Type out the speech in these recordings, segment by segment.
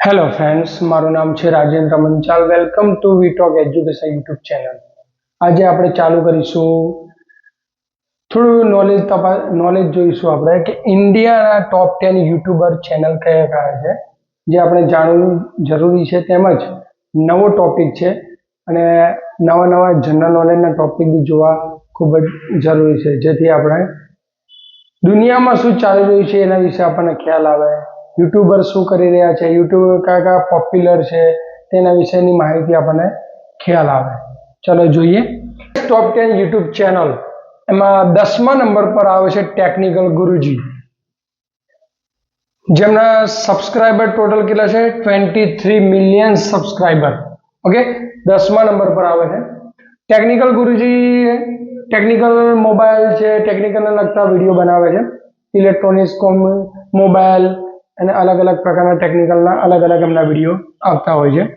Hello friends મારું નામ છે Rajendra Manchal. Welcome to We Talk Education YouTube channel આજે આપણે ચાલુ કરીશું થોડું નોલેજ તપાસ નોલેજ જોઈશું આપણે કે ઇન્ડિયાના ટોપ ટેન યુટ્યુબર ચેનલ કયા કયા છે, જે આપણે જાણવું જરૂરી છે તેમજ નવો ટોપિક છે અને નવા નવા જનરલ નોલેજના ટોપિક બી જોવા ખૂબ જ જરૂરી છે. જેથી આપણે દુનિયામાં શું ચાલી રહ્યું છે એના વિશે આપણને ખ્યાલ આવે યુટ્યુબર શું કરી રહ્યા છે યુટ્યુબર કયા કયા પોપ્યુલર છે, તેના વિશેની માહિતી આપણને ખ્યાલ આવે. ચલો જોઈએ. ટોપ ટેન યુટ્યુબ ચેનલ એમાં દસમા નંબર પર આવે છે ટેકનિકલ ગુરુજી. જેમના સબસ્ક્રાઈબર ટોટલ કેટલા છે? Twenty three million subscriber okay દસમા નંબર પર આવે છે. ટેકનિકલ ગુરુજી ટેકનિકલ મોબાઈલ છે ટેકનિકલને લગતા વીડિયો બનાવે છે. ઇલેક્ટ્રોનિક્સ કોમ મોબાઈલ અને અલગ અલગ પ્રકારના ટેકનિકલના અલગ અલગ એમના વીડિયો આવતા હોય છે.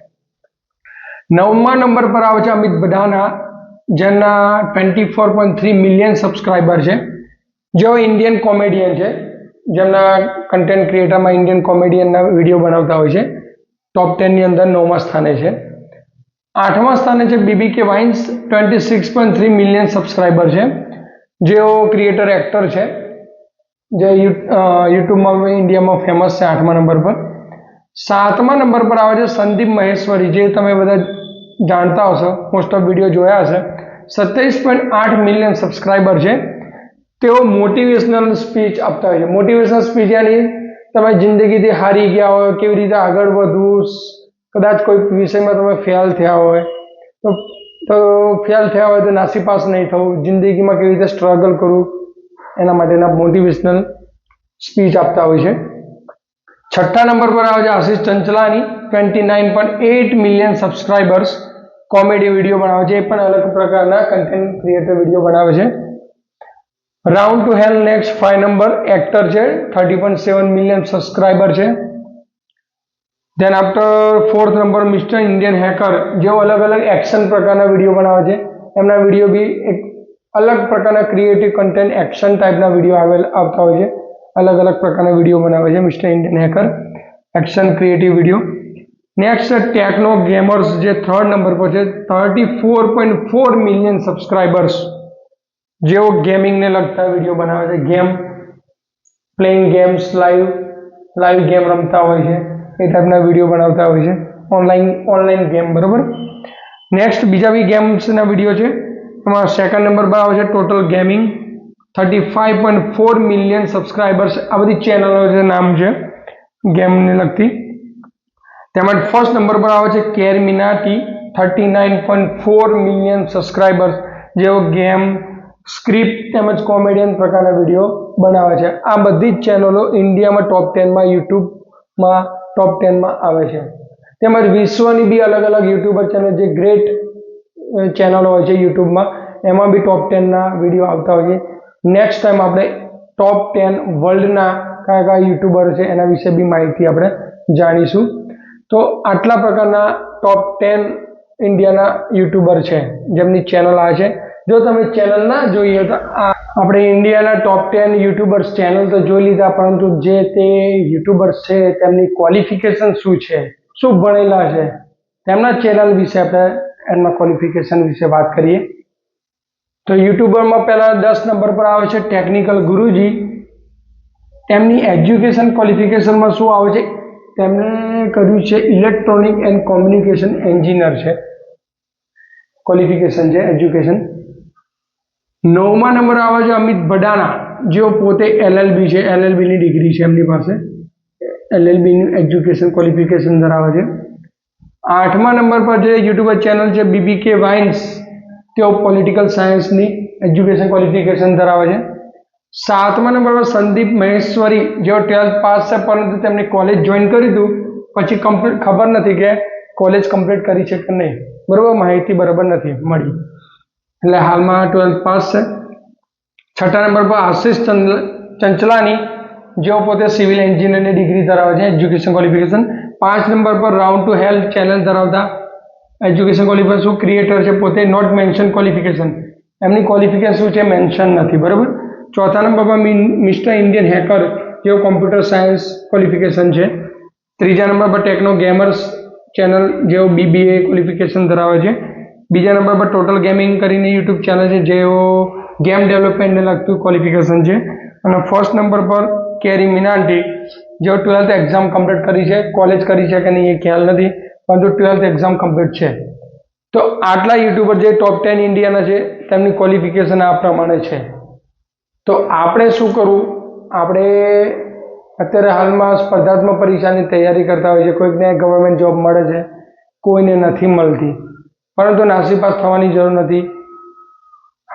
નવમા નંબર પર આવે છે અમિત બધાના જેના twenty four point three million subscriber છે. જેઓ ઇન્ડિયન કોમેડિયન છે, જેમના કન્ટેન્ટ ક્રિએટરમાં ઇન્ડિયન કોમેડિયનના વીડિયો બનાવતા હોય છે. ટોપ ટેનની અંદર નવમા સ્થાને છે. આઠમા સ્થાને છે BB ki Vines twenty six point three million subscriber છે. જેઓ ક્રિએટર એક્ટર છે. જે યુટ્યુબમાં ઇન્ડિયામાં ફેમસ છે આઠમા નંબર પર સાતમા નંબર પર આવે છે સંદીપ મહેશ્વરી જે તમે બધા જાણતા હશો મોસ્ટ ઓફ વીડિયો જોયા હશે સત્યાવીસ પોઈન્ટ આઠ મિલિયન સબસ્ક્રાઈબર છે તેઓ મોટિવેશનલ સ્પીચ આપતા હોય છે મોટિવેશનલ સ્પીચ યાની તમે જિંદગીથી હારી ગયા હોય કેવી રીતે આગળ વધવું કદાચ કોઈ વિષયમાં તમે ફેલ થયા હોય તો તો ફેલ થયા હોય તો નાસીપાસ નહીં થવું જિંદગીમાં કેવી રીતે સ્ટ્રગલ કરવું એના માટેના મોટિવેશનલ સ્પીચ આપતા હોય છે. છઠ્ઠા નંબર પર આવે છે Ashish Chanchlani twenty nine point eight million subscribers comedy video બનાવે છે. એ પણ અલગ પ્રકારના કન્ટેન્ટ ક્રિએટર વીડિયો બનાવે છે. Round two hell next five number actor છે. Thirty point seven million subscriber છે. Then after fourth number mister Indian hacker જેઓ અલગ અલગ એક્શન પ્રકારના વીડિયો બનાવે છે. એમના વીડિયો બી એક અલગ પ્રકારના ક્રિએટિવ કન્ટેન્ટ એક્શન ટાઈપના વીડિયો આવેલ આવતા હોય છે અલગ અલગ પ્રકારના વીડિયો બનાવે છે mister Indian hacker action creative video next techno gamers જે થર્ડ નંબર પર છે thirty four point four million subscribers જેઓ ગેમિંગને લગતા વીડિયો બનાવે છે game playing games live live game રમતા હોય છે એ ટાઈપના વીડિયો બનાવતા હોય છે ઓનલાઈન ઓનલાઈન ગેમ બરાબર નેક્સ્ટ બીજા બી ગેમ્સના વીડિયો છે એમાં સેકન્ડ નંબર પર આવે છે total gaming thirty five point four million subscribers આ બધી ચેનલો નામ છે ગેમને લગતી. તેમજ ફર્સ્ટ નંબર પર આવે છે Carry Minati thirty nine point four million subscribers જેઓ ગેમ સ્ક્રિપ્ટ તેમજ કોમેડિયન પ્રકારના વીડિયો બનાવે છે. આ બધી જ ચેનલો ઇન્ડિયામાં ટોપ ટેનમાં યુટ્યુબમાં ટોપ ટેનમાં આવે છે. તેમજ વિશ્વની બી અલગ અલગ યુટ્યુબર ચેનલ જે ગ્રેટ ચેનલો હોય છે યુટ્યુબમાં. એમાં બી ટોપ ટેનના વીડિયો આવતા હોય છે. નેક્સ્ટ ટાઈમ આપણે ટોપ ટેન વર્લ્ડના કયા કયા યુટ્યુબર છે એના વિશે બી માહિતી આપણે જાણીશું. તો આટલા પ્રકારના ટોપ ટેન ઇન્ડિયાના યુટ્યુબર છે, જેમની ચેનલ આ છે. જો તમે ચેનલ ના જોઈએ તો આ આપણે ઇન્ડિયાના ટોપ ટેન યુટ્યુબર્સ ચેનલ તો જોઈ લીધા, પરંતુ જે તે યુટ્યુબર્સ છે, તેમની ક્વોલિફિકેશન શું છે? શું ભણેલા છે? તેમના ચેનલ વિશે આપણે એમના ક્વોલિફિકેશન વિશે વાત કરીએ. તો યુટ્યુબરમાં પહેલાં દસ નંબર પર આવે છે ટેકનિકલ ગુરુજી. તેમની એજ્યુકેશન ક્વોલિફિકેશનમાં શું આવે છે? તેમણે કર્યું છે ઇલેક્ટ્રોનિક એન્ડ કોમ્યુનિકેશન એન્જિનિયર છે. ક્વોલિફિકેશન છે એજ્યુકેશન નવમા નંબર આવે છે અમિત ભડાના જેઓ પોતે એલએલબી છે એલએલબીની ડિગ્રી છે એમની પાસે. એલએલબીનું એજ્યુકેશન ક્વોલિફિકેશન ધરાવે છે. આઠમા નંબર પર જે યુટ્યુબર ચેનલ છે બીબીકે વાઇન્સ તેઓ પોલિટિકલ સાયન્સની એજ્યુકેશન ક્વોલિફિકેશન ધરાવે છે. સાતમા નંબર પર સંદીપ મહેશ્વરી, જેઓ ટ્વેલ્થ પાસ છે, પરંતુ તેમણે કોલેજ જોઈન કરી દીધું. પછી કમ્પ્લીટ ખબર નથી કે કોલેજ કમ્પ્લીટ કરી છે કે નહીં. બરાબર, માહિતી બરાબર નથી મળી. એટલે હાલમાં ટ્વેલ્થ પાસ છે. છઠ્ઠા નંબર પર આશિષ ચંચલાની, જેઓ પોતે સિવિલ એન્જિનિયરની ડિગ્રી ધરાવે છે એજ્યુકેશન ક્વોલિફિકેશન પાંચ નંબર પર રાઉન્ડ ટુ હેલ્થ ચેનલ ધરાવતા એજ્યુકેશન ક્વોલિફિકેશન શું? ક્રિએટર છે પોતે નોટ મેન્શન ક્વોલિફિકેશન એમની ક્વોલિફિકેશન શું છે? મેન્શન નથી, બરાબર? ચોથા નંબર પર મિસ્ટર ઇન્ડિયન હેકર જેઓ કોમ્પ્યુટર સાયન્સ ક્વોલિફિકેશન છે. ત્રીજા નંબર પર ટેકનો ગેમર્સ ચેનલ જેઓ બીબીએ ક્વોલિફિકેશન ધરાવે છે. બીજા નંબર પર ટોટલ ગેમિંગ કરીને યુટ્યુબ ચેનલ છે જેઓ ગેમ ડેવલપમેન્ટને લગતું ક્વોલિફિકેશન છે. અને ફર્સ્ટ નંબર પર કેરી મિનાન્ટી જેઓ ટ્વેલ્થ એક્ઝામ કમ્પ્લીટ કરી છે કોલેજ કરી છે કે નહીં એ ખ્યાલ નથી, પરંતુ ટ્વેલ્થ એક્ઝામ કમ્પ્લીટ છે. તો આટલા યુટ્યુબર જે ટોપ ટેન ઇન્ડિયાના છે, તેમની ક્વોલિફિકેશન આ પ્રમાણે છે. તો આપણે શું કરવું? આપણે અત્યારે હાલમાં સ્પર્ધાત્મક પરીક્ષાની તૈયારી કરતા હોય છે કોઈકને ગવર્મેન્ટ જોબ મળે છે, કોઈને નથી મળતી. પરંતુ નાસીપાસ થવાની જરૂર નથી.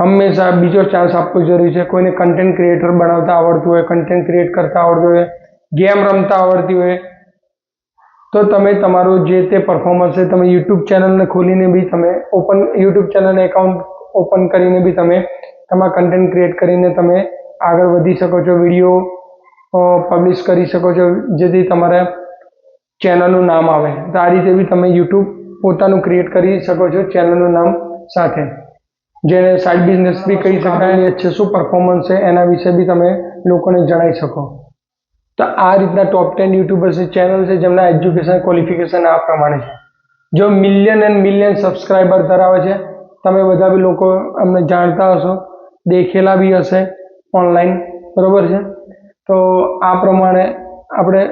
હંમેશા બીજો ચાન્સ આપવો જરૂરી છે. કોઈને કન્ટેન્ટ ક્રિએટર બનાવતા આવડતું હોય કન્ટેન્ટ ક્રિએટ કરતા આવડતું હોય ગેમ રમતા આવડતી હોય. તો તમે તમારું જે તે પરફોર્મન્સ છે તમે યુટ્યુબ ચેનલને ખોલીને બી તમે open YouTube channel account open કરીને બી તમે તમારા કન્ટેન્ટ ક્રિએટ કરીને તમે આગળ વધી શકો છો વીડિયો પબ્લિશ કરી શકો છો જેથી તમારા ચેનલનું નામ આવે. તો આ રીતે બી તમે યુટ્યુબ પોતાનું ક્રિએટ કરી શકો છો ચેનલનું નામ સાથે. જેને સાઇડ બિઝનેસ બી કહી શકાય. છે શું પરફોર્મન્સ છે એના વિશે બી તમે લોકોને જણાવી શકો. તો આ રીતના ટોપ ટેન યુટ્યુબર્સ ચેનલ છે, જેમના એજ્યુકેશન ક્વોલિફિકેશન આ પ્રમાણે છે. જો મિલિયન એન્ડ મિલિયન સબસ્ક્રાઈબર ધરાવે છે, તમે બધા બી લોકો અમને જાણતા હશો, દેખેલા બી હશે ઓનલાઈન બરોબર છે? તો આ પ્રમાણે આપણે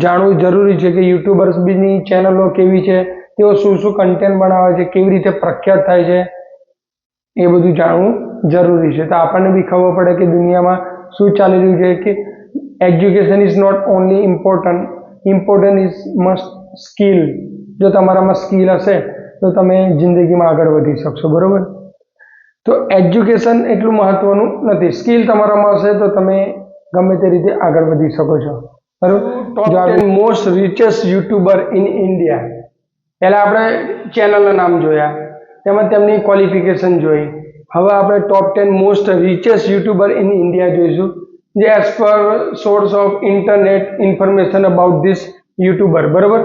જાણવું જરૂરી છે કે યુટ્યુબર્સ બીની ચેનલો કેવી છે, તેઓ શું શું કન્ટેન્ટ બનાવે છે, કેવી રીતે પ્રખ્યાત થાય છે, એ બધું જાણવું જરૂરી છે. તો આપણને બી ખબર પડે કે દુનિયામાં શું ચાલી રહ્યું છે, કે education is not only important important is must skill જો તમારામાં સ્કિલ હશે તો તમે જિંદગીમાં આગળ વધી શકશો બરોબર? તો એજ્યુકેશન એટલું મહત્વનું નથી. સ્કિલ તમારામાં હશે તો તમે ગમે તે રીતે આગળ વધી શકો છો. બરોબર? Most richest YouTuber in India પહેલાં આપણે ચેનલના નામ જોયા. તેમાં તેમની ક્વોલિફિકેશન જોઈ. હવે આપણે top ten most richest YouTuber in India જોઈશું. જે as per source of internet information about this YouTuber બરાબર?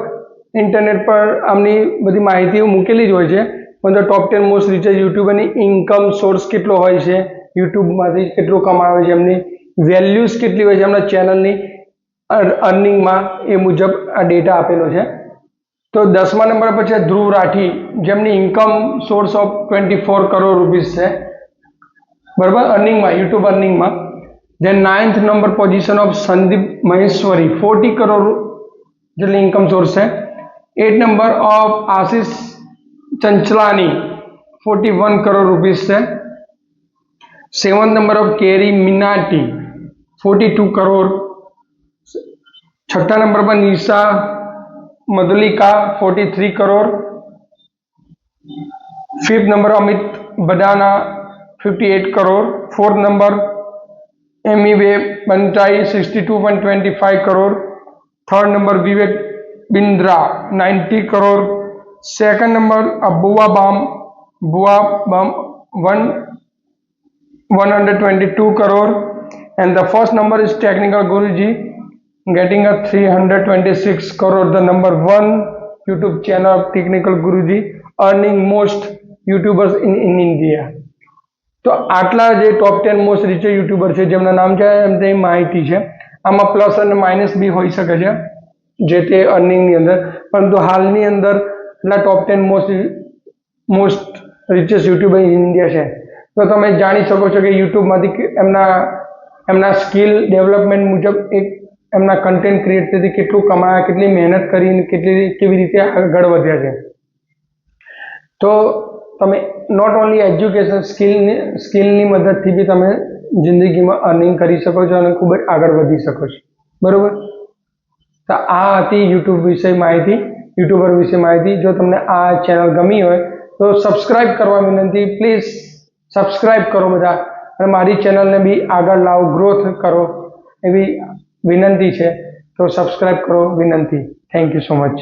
ઇન્ટરનેટ પર આમની બધી માહિતી મૂકેલી જ હોય છે. પણ ટોપ ટેન મોસ્ટ રિચેસ્ટ યુટ્યુબરની ઇન્કમ સોર્સ કેટલો હોય છે? યુટ્યુબમાંથી કેટલું કમાવે છે? એમની વેલ્યુઝ કેટલી હોય છે? એમના ચેનલની અર્નિંગમાં એ મુજબ આ ડેટા આપેલો છે. તો દસમા નંબર પર છે ધ્રુવ રાઠી, જેમની income source of twenty four crore rupees છે. બરાબર? અર્નિંગમાં YouTube અર્નિંગમાં then ninth number position of Sandeep Maheshwari forty crore જેટલી ઇન્કમ સોર્સ છે eight number of Ashish Chanchlani forty one crore rupees છે seven number of Carry Minati forty two crore છઠ્ઠા number પર Nisha Madhulika forty three crore fifth number Amit Badana fifty crore number Emiway Bantai sixty two point twenty five crore third number Vivek Bindra ninety crore second number Bhuvan Bam Bhuvan Bam one 122 crore and the first number is technical guruji getting a 326 crore the number one youtube channel of technical guruji earning most youtubers in, in india તો આટલા જે top ten most rich YouTuber છે, જેમના નામ છે, એમની માહિતી છે. આમાં પ્લસ અને માઇનસ બી હોઈ શકે છે, જે તે અર્નિંગની અંદર. પરંતુ હાલની અંદર એટલા top ten most most richest YouTuber in India છે. તો તમે જાણી શકો છો કે યુટ્યુબમાંથી એમના એમના સ્કિલ ડેવલપમેન્ટ મુજબ એક એમના કન્ટેન્ટ ક્રિએટરથી કેટલું કમાયા, કેટલી મહેનત કરીને કેટલી કેવી રીતે આગળ વધ્યા છે. તો તમે નોટ ઓનલી એજ્યુકેશન સ્કિલની સ્કિલની મદદથી બી તમે જિંદગીમાં અર્નિંગ કરી શકો છો અને ખૂબ જ આગળ વધી શકો છો. બરાબર? તો આ હતી યુટ્યુબ વિશે માહિતી. યુટ્યુબર વિશે માહિતી. જો તમને આ ચેનલ ગમી હોય, તો સબસ્ક્રાઈબ કરવા વિનંતી. પ્લીઝ સબસ્ક્રાઈબ કરો બધા અને મારી ચેનલને બી આગળ લાવો ગ્રોથ કરો એવી વિનંતી છે. તો સબસ્ક્રાઈબ કરો વિનંતી. Thank you so much